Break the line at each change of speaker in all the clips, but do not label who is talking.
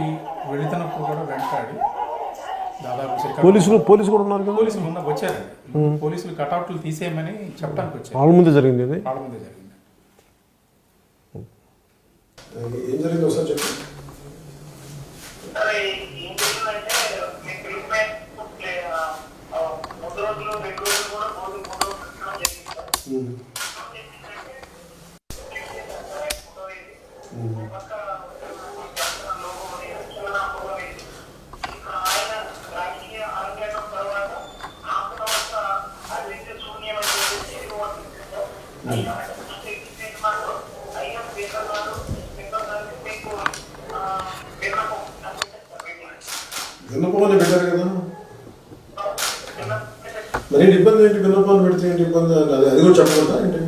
ఇంట్లోకి వెళుతున్నప్పుడు కూడా వెంటాడి దాదాపు పోలీసులు పోలీసు కూడా ఉన్నారు
పోలీసులు ఉన్న వచ్చారు పోలీసులు కటౌట్లు తీసేయమని చెప్పడానికి వచ్చారు.
వాళ్ళ ముందే జరిగింది అది
వాళ్ళ ముందే జరిగింది.
ఏం జరిగింది ఒకసారి చెప్పండి Mm-hmm. విన్నపాలు పెట్టారు కదా? మరి ఏంటి ఇబ్బంది ఏంటి? విన్నపాలు పెడితే ఏంటి ఇబ్బంది? అది అది కూడా చెప్పకూడదా ఏంటి?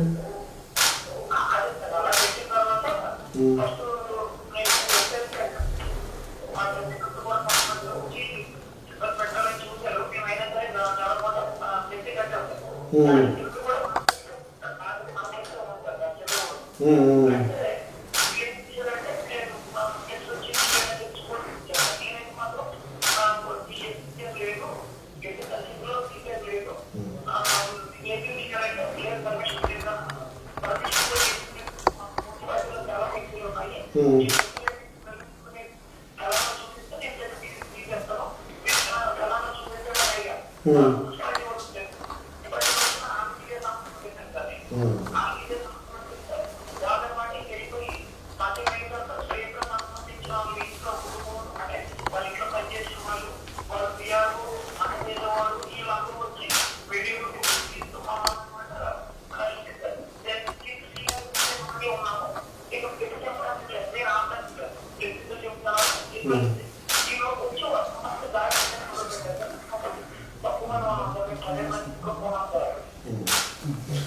ఉమ్, ఉమ్. ఉమ్.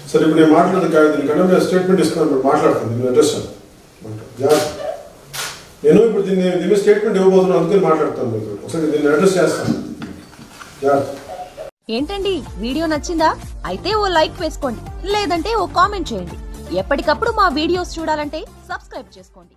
సరే ఇప్పుడు నేను మాట్లాడదు కాదు. దీనికన్నా నేను స్టేట్మెంట్ ఇస్తున్నాను. మీరు మాట్లాడుతుంది నేను అడ్రస్ జాగ్రత్త. నేను ఇప్పుడు దీన్ని దీని స్టేట్మెంట్ ఇవ్వబోతున్నాను. అందుకని మాట్లాడతాను మీకు. ఒకసారి దీన్ని అడ్రస్ చేస్తాను. జాగ్రత్త.
ఏంటండి? వీడియో నచ్చిందా? అయితే ఓ లైక్ వేసుకోండి. లేదంటే ఓ కామెంట్ చేయండి. ఎప్పటికప్పుడు మా వీడియోస్ చూడాలంటే సబ్స్క్రైబ్ చేసుకోండి.